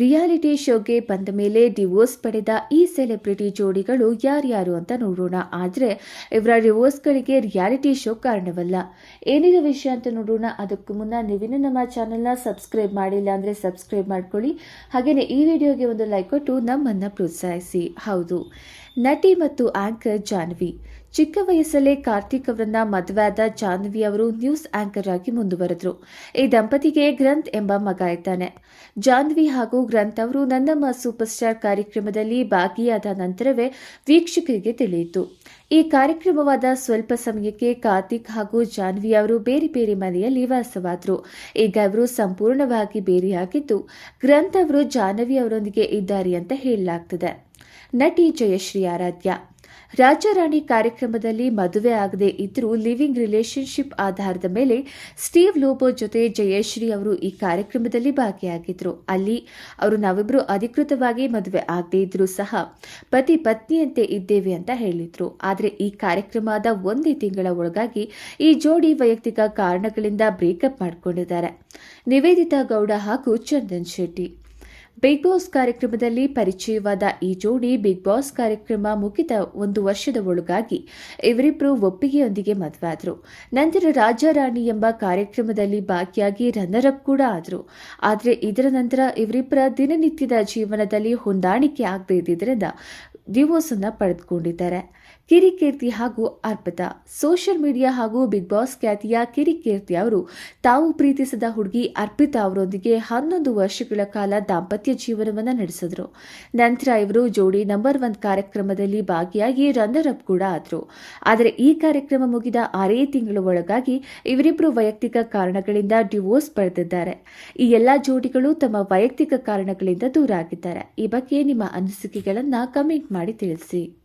Reality ಶೋಗೆ ಬಂದ ಮೇಲೆ divorce ಪಡೆದ ಈ ಸೆಲೆಬ್ರಿಟಿ ಜೋಡಿಗಳು ಯಾರ್ಯಾರು ಅಂತ ನೋಡೋಣ. ಆದರೆ ಇವರ ಡಿವೋರ್ಸ್ಗಳಿಗೆ ರಿಯಾಲಿಟಿ ಶೋ ಕಾರಣವಲ್ಲ. ಏನಿದೆ ವಿಷಯ ಅಂತ ನೋಡೋಣ. ಅದಕ್ಕೂ ಮುನ್ನ ನೀವಿನ್ನೂ ನಮ್ಮ ಚಾನೆಲ್ನ ಸಬ್ಸ್ಕ್ರೈಬ್ ಮಾಡಿಲ್ಲ ಅಂದರೆ ಸಬ್ಸ್ಕ್ರೈಬ್ ಮಾಡ್ಕೊಳ್ಳಿ. ಹಾಗೆಯೇ ಈ ವಿಡಿಯೋಗೆ ಒಂದು ಲೈಕ್ ಕೊಟ್ಟು ನಮ್ಮನ್ನು ಪ್ರೋತ್ಸಾಹಿಸಿ. ಹೌದು. ನಟಿ ಮತ್ತು ಆಂಕರ್ ಜಾನ್ವಿ. ಚಿಕ್ಕ ವಯಸ್ಸಲ್ಲೇ ಕಾರ್ತಿಕ್ ಅವರನ್ನ ಮದುವೆಯಾದ ಜಾನ್ವಿ ಅವರು ನ್ಯೂಸ್ ಆಂಕರ್ ಆಗಿ ಮುಂದುವರೆದ್ರು. ಈ ದಂಪತಿಗೆ ಗ್ರಂಥ್ ಎಂಬ ಮಗ ಇದ್ದಾನೆ. ಜಾನ್ವಿ ಹಾಗೂ ಗ್ರಂಥ್ ಅವರು ನನ್ನಮ್ಮ ಸೂಪರ್ ಸ್ಟಾರ್ ಕಾರ್ಯಕ್ರಮದಲ್ಲಿ ಭಾಗಿಯಾದ ನಂತರವೇ ವೀಕ್ಷಕರಿಗೆ ತಿಳಿಯಿತು. ಈ ಕಾರ್ಯಕ್ರಮವಾದ ಸ್ವಲ್ಪ ಸಮಯಕ್ಕೆ ಕಾರ್ತಿಕ್ ಹಾಗೂ ಜಾನ್ವಿ ಅವರು ಬೇರೆ ಬೇರೆ ಮನೆಯಲ್ಲಿ ವಾಸವಾದರು. ಈಗ ಅವರು ಸಂಪೂರ್ಣವಾಗಿ ಬೇರೆಯಾಗಿದ್ದು ಗ್ರಂಥ್ ಅವರು ಜಾಹ್ನವಿ ಅವರೊಂದಿಗೆ ಇದ್ದಾರೆ ಅಂತ ಹೇಳಲಾಗ್ತದೆ. ನಟಿ ಜಯಶ್ರೀ ಆರಾಧ್ಯ. ರಾಜಾರಾಣಿ ಕಾರ್ಯಕ್ರಮದಲ್ಲಿ ಮದುವೆ ಆಗದೆ ಇದ್ರೂ ಲಿವಿಂಗ್ ರಿಲೇಶನ್ಶಿಪ್ ಆಧಾರದ ಮೇಲೆ ಸ್ಟೀವ್ ಲೋಬೋ ಜೊತೆ ಜಯಶ್ರೀ ಅವರು ಈ ಕಾರ್ಯಕ್ರಮದಲ್ಲಿ ಭಾಗಿಯಾಗಿದ್ರು. ಅಲ್ಲಿ ಅವರು ನಾವಿಬ್ಬರು ಅಧಿಕೃತವಾಗಿ ಮದುವೆ ಆಗದೇ ಇದ್ರೂ ಸಹ ಪತಿ ಪತ್ನಿಯಂತೆ ಇದ್ದೇವೆ ಅಂತ ಹೇಳಿದ್ರು. ಆದರೆ ಈ ಕಾರ್ಯಕ್ರಮದ ಒಂದೇ ತಿಂಗಳ ಒಳಗಾಗಿ ಈ ಜೋಡಿ ವೈಯಕ್ತಿಕ ಕಾರಣಗಳಿಂದ ಬ್ರೇಕಪ್ ಮಾಡಿಕೊಂಡಿದ್ದಾರೆ. ನಿವೇದಿತಾ ಗೌಡ ಹಾಗೂ ಚಂದನ್ ಶೆಟ್ಟಿ. ಬಿಗ್ ಬಾಸ್ ಕಾರ್ಯಕ್ರಮದಲ್ಲಿ ಪರಿಚಯವಾದ ಈ ಜೋಡಿ ಬಿಗ್ ಬಾಸ್ ಕಾರ್ಯಕ್ರಮ ಮುಗಿದ ಒಂದು ವರ್ಷದ ಒಳಗಾಗಿ ಇವರಿಬ್ಬರು ಒಪ್ಪಿಗೆಯೊಂದಿಗೆ ಮದುವೆಯಾದರು. ನಂತರ ರಾಜಾರಾಣಿ ಎಂಬ ಕಾರ್ಯಕ್ರಮದಲ್ಲಿ ಭಾಗಿಯಾಗಿ ರನ್ನರ್ ಅಪ್ ಕೂಡ ಆದರು. ಆದರೆ ಇದರ ನಂತರ ಇವರಿಬ್ಬರ ದಿನನಿತ್ಯದ ಜೀವನದಲ್ಲಿ ಹೊಂದಾಣಿಕೆ ಆಗದೇ ಇದ್ದಿದ್ದರಿಂದ ಡಿವೋರ್ಸ್ ಅನ್ನ ಪಡೆದುಕೊಂಡಿದ್ದಾರೆ. ಕಿರಿಕೀರ್ತಿ ಹಾಗೂ ಅರ್ಪಿತಾ. ಸೋಷಿಯಲ್ ಮೀಡಿಯಾ ಹಾಗೂ ಬಿಗ್ ಬಾಸ್ ಖ್ಯಾತಿಯ ಕಿರಿಕೀರ್ತಿ ಅವರು ತಾವು ಪ್ರೀತಿಸಿದ ಹುಡುಗಿ ಅರ್ಪಿತಾ ಅವರೊಂದಿಗೆ ಹನ್ನೊಂದು ವರ್ಷಗಳ ಕಾಲ ದಾಂಪತ್ಯ ಜೀವನವನ್ನು ನಡೆಸಿದ್ರು. ನಂತರ ಇವರು ಜೋಡಿ ನಂಬರ್ ಒನ್ ಕಾರ್ಯಕ್ರಮದಲ್ಲಿ ಭಾಗಿಯಾಗಿ ರನ್ನರ್ ಅಪ್ ಕೂಡ ಆದರು. ಆದರೆ ಈ ಕಾರ್ಯಕ್ರಮ ಮುಗಿದ ಆರೇ ತಿಂಗಳ ಒಳಗಾಗಿ ಇವರಿಬ್ಬರು ವೈಯಕ್ತಿಕ ಕಾರಣಗಳಿಂದ ಡಿವೋರ್ಸ್ ಪಡೆದಿದ್ದಾರೆ. ಈ ಎಲ್ಲಾ ಜೋಡಿಗಳು ತಮ್ಮ ವೈಯಕ್ತಿಕ ಕಾರಣಗಳಿಂದ ದೂರ ಆಗಿದ್ದಾರೆ ಈ ಬಗ್ಗೆ ನಿಮ್ಮ ಅನಿಸಿಕೆಗಳನ್ನು ಕಮೆಂಟ್ ಮಾಡಿ ತಿಳಿಸಿ.